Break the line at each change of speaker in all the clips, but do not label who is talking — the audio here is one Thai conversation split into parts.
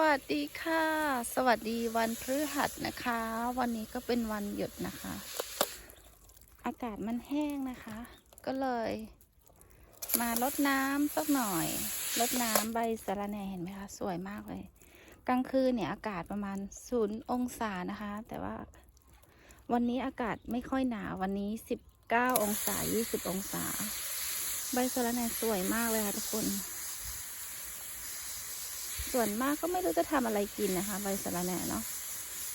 วัสดีค่ะ สวัสดีวันพฤหัสนะคะ วันนี้ก็เป็นวันหยุดนะคะ อากาศมันแห้งนะคะ ก็เลย มารดน้ำสักหน่อยรดน้ำใบสะระแหน่เห็นไหมคะ สวยมากเลย กลางคืนเนี่ยอากาศประมาณศูนย์องศานะคะ แต่ว่า วันนี้อากาศไม่ค่อยหนาววันนี้สิบเก้าองศายี่สิบองศา ใบสะระแหน่สวยมากเลยค่ะทุกคน ส่วนมากก็ไม่รู้จะทำอะไรกินนะคะ ใบสะระแหน่เนาะ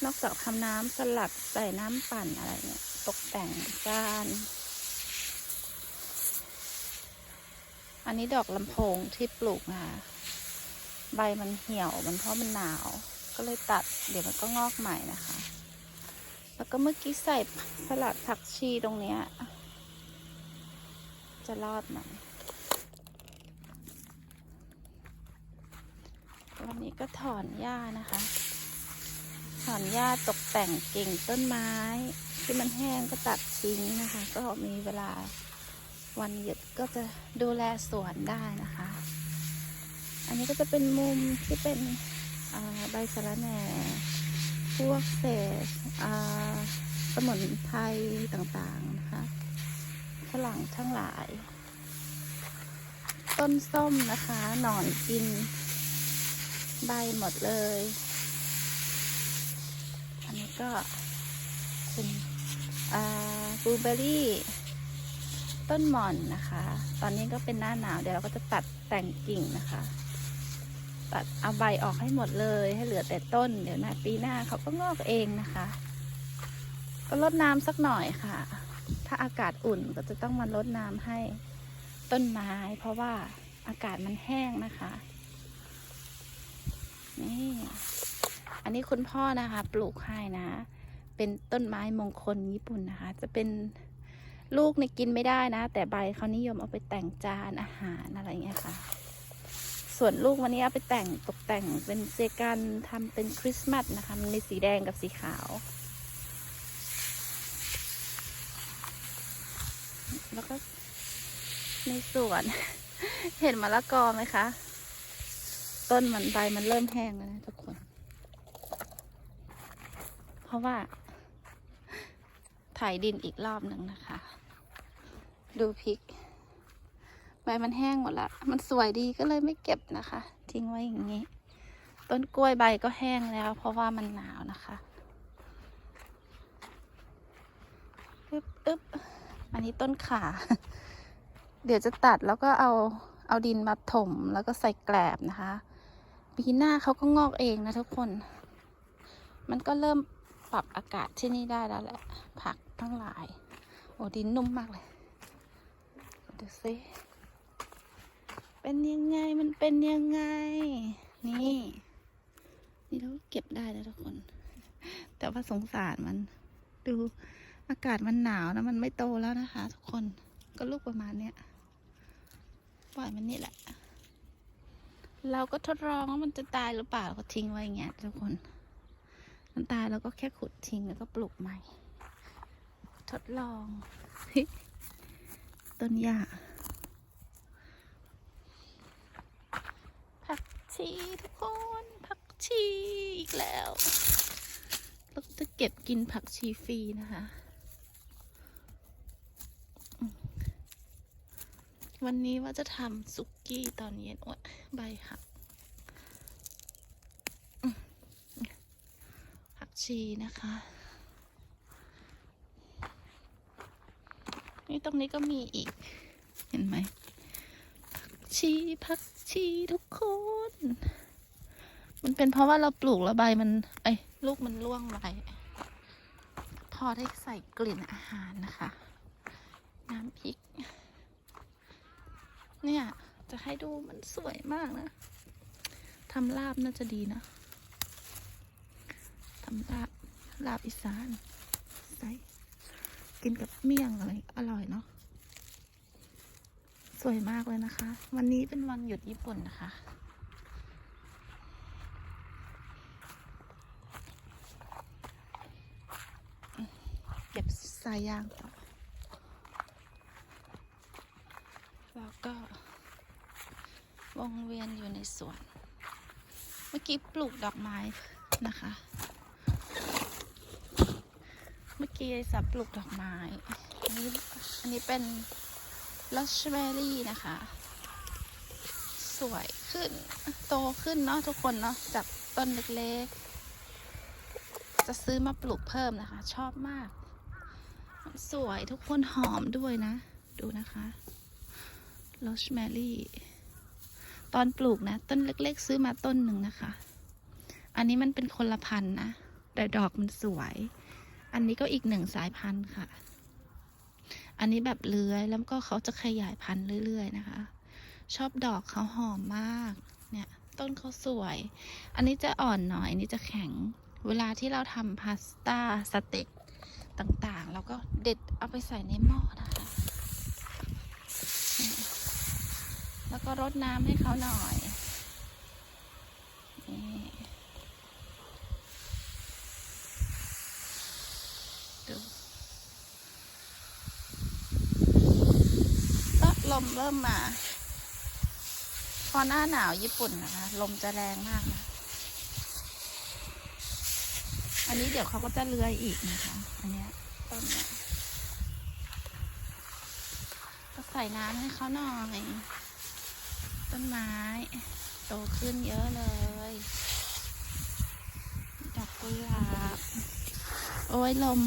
นอกจากทำน้ำสลัดใส่น้ำปั่นอะไรเนี่ยตกแต่งจานอันนี้ดอกลำโพงที่ปลูกนะคะใบมันเหี่ยวมันเพราะมันหนาว ก็เลยตัดเดี๋ยวมันก็งอกใหม่นะคะ แล้วก็เมื่อกี้ใส่สลัดผักชีตรงเนี้ยจะรอดไหม วันนี้ก็ถอนหญ้านะคะ ถอนหญ้าตกแต่งกิ่งต้นไม้ ที่มันแห้งก็ตัดทิ้งนะคะ ก็มีเวลาวันหยุดก็จะดูแลสวนได้นะคะ อันนี้ก็จะเป็นมุมที่เป็นใบสะระแหน่ พวกเศษสมุนไพรต่างๆนะคะฝรั่งทั้งหลาย ต้นส้มนะคะ หนอนกิน ใบหมดเลย อันนี้ก็เป็นบลูเบอรี่ต้นหม่อนนะคะ ตอนนี้ก็เป็นหน้าหนาว เดี๋ยวเราก็จะตัดแต่งกิ่งนะคะ ตัดเอาใบออกให้หมดเลย ให้เหลือแต่ต้น เดี๋ยวหน้าปีหน้าเขาก็งอกเองนะคะ ก็รดน้ำสักหน่อยค่ะ ถ้าอากาศอุ่นก็จะต้องมารดน้ำให้ต้นไม้ เพราะว่าอากาศมันแห้งนะคะ นี่อันนี้คุณพ่อนะคะ ปลูกให้นะ เป็นต้นไม้มงคลญี่ปุ่นนะคะ จะเป็นลูกในกินไม่ได้นะ แต่ใบเขานิยมเอาไปแต่งจานอาหารอะไรเงี้ยค่ะ ส่วนลูกวันนี้เอาไปแต่งตกแต่งเป็นเซกันทำเป็นคริสต์มาสนะคะมันมีสีแดงกับสีขาว แล้วก็ในสวน เห็นมะละกอไหมคะ ต้นมันใบมันเริ่มแห้งแล้วนะทุกคน เพราะว่าถ่ายดินอีกรอบหนึ่งนะคะ ดูพริก ใบมันแห้งหมดละ มันสวยดีก็เลยไม่เก็บนะคะ ทิ้งไว้อย่างนี้ ต้นกล้วยใบก็แห้งแล้ว เพราะว่ามันหนาวนะคะอึ๊บอึ๊บอันนี้ต้นขา เดี๋ยวจะตัดแล้วก็เอาเอาดินมาถมแล้วก็ใส่แกลบนะคะ ปีหน้าเขาก็งอกเองนะทุกคน มันก็เริ่มปรับอากาศที่นี่ได้แล้วแหละ ผักทั้งหลาย โอ้ดินนุ่มมากเลย ดูสิเป็นยังไงมันเป็นยังไง นี่ นี่เราเก็บได้แล้วทุกคน แต่ว่าสงสารมัน ดูอากาศมันหนาวนะมันไม่โตแล้วนะคะ ทุกคนก็ลูกประมาณเนี้ยปล่อยมันนี่แหละ เราก็ทดลองว่ามันจะตายหรือเปล่าก็ทิ้งไว้อย่างเงี้ยทุกคนมันตายเราก็แค่ขุดทิ้งแล้วก็ปลูกใหม่ ทดลอง ต้นหญ้าผักชีทุกคนผักชีอีกแล้วเราก็จะเก็บกินผักชีฟรีนะคะอืม วันนี้ว่าจะทำสุกี้ตอนเย็นโอ๊ยใบหักผักชีนะคะ นี่ตรงนี้ก็มีอีก เห็นไหมผักชีผักชีทุกคน มันเป็นเพราะว่าเราปลูกแล้วใบมัน ไอ้ลูกมันร่วงไปพอได้ใส่กลิ่นอาหารนะคะ น้ำพริก เนี่ย จะให้ดูมันสวยมากนะทำลาบน่าจะดีนะทำลาบลาบอีสานใส่กินกับเมี่ยงอะไรอร่อยเนาะสวยมากเลยนะคะ วันนี้เป็นวันหยุดญี่ปุ่นนะคะ เก็บสายยางต่อ แล้วก็วงเวียนอยู่ในสวน เมื่อกี้ปลูกดอกไม้นะคะ เมื่อกี้ไอ้สับปลูกดอกไม้ อันนี้อันนี้เป็นลัชเบอรี่นะคะ สวยขึ้น โตขึ้นเนาะทุกคนเนาะจากต้นเล็กๆ จะซื้อมาปลูกเพิ่มนะคะ ชอบมาก มันสวยทุกคนหอมด้วยนะ ดูนะคะ โรสแมรี่ ตอนปลูกนะ ต้นเล็กๆ ซื้อมาต้นหนึ่งนะคะ อันนี้มันเป็นคนละพันธุ์นะ แต่ดอกมันสวย อันนี้ก็อีกหนึ่งสายพันธุ์ค่ะ อันนี้แบบเลื้อย แล้วก็เขาจะขยายพันธุ์เรื่อยๆนะคะ ชอบดอกเขาหอมมาก เนี่ย ต้นเขาสวย อันนี้จะอ่อนหน่อย อันนี้จะแข็ง เวลาที่เราทำพาสต้าสเต็กต่างๆ แล้วก็เด็ดเอาไปใส่ในหม้อนะคะนี่ แล้วก็รดน้ำให้เขาหน่อยดูก็ลมเริ่มมา พอหน้าหนาวญี่ปุ่นนะคะ ลมจะแรงมากนะอันนี้เดี๋ยวเขาก็จะเลื้อยอีกนะคะ อันนี้ต้นนี้ก็ใส่น้ำให้เขาหน่อย ต้นไม้ โตขึ้นเยอะเลย ดอกกุหลาบ โอ้ยลม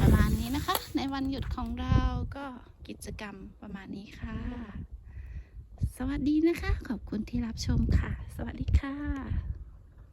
ประมาณนี้นะคะ ในวันหยุดของเราก็กิจกรรมประมาณนี้ค่ะ สวัสดีนะคะ ขอบคุณที่รับชมค่ะ สวัสดีค่ะ